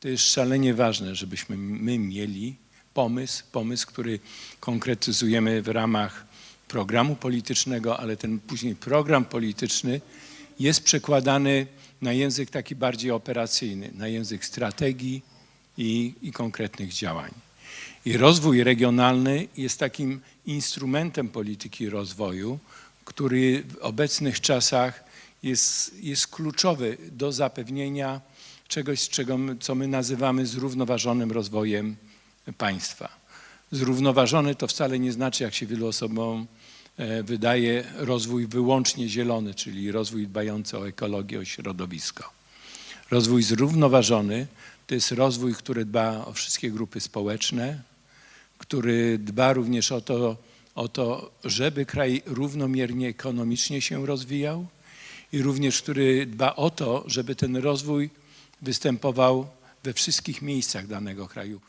to jest szalenie ważne, żebyśmy my mieli pomysł, pomysł, który konkretyzujemy w ramach programu politycznego, ale ten później program polityczny jest przekładany na język taki bardziej operacyjny, na język strategii i, i konkretnych działań. I rozwój regionalny jest takim instrumentem polityki rozwoju, który w obecnych czasach jest, jest kluczowy do zapewnienia czegoś, czego, co my nazywamy zrównoważonym rozwojem państwa. Zrównoważony to wcale nie znaczy, jak się wielu osobom e, wydaje, rozwój wyłącznie zielony, czyli rozwój dbający o ekologię, o środowisko. Rozwój zrównoważony to jest rozwój, który dba o wszystkie grupy społeczne, który dba również o to, o to, żeby kraj równomiernie ekonomicznie się rozwijał i również który dba o to, żeby ten rozwój występował we wszystkich miejscach danego kraju.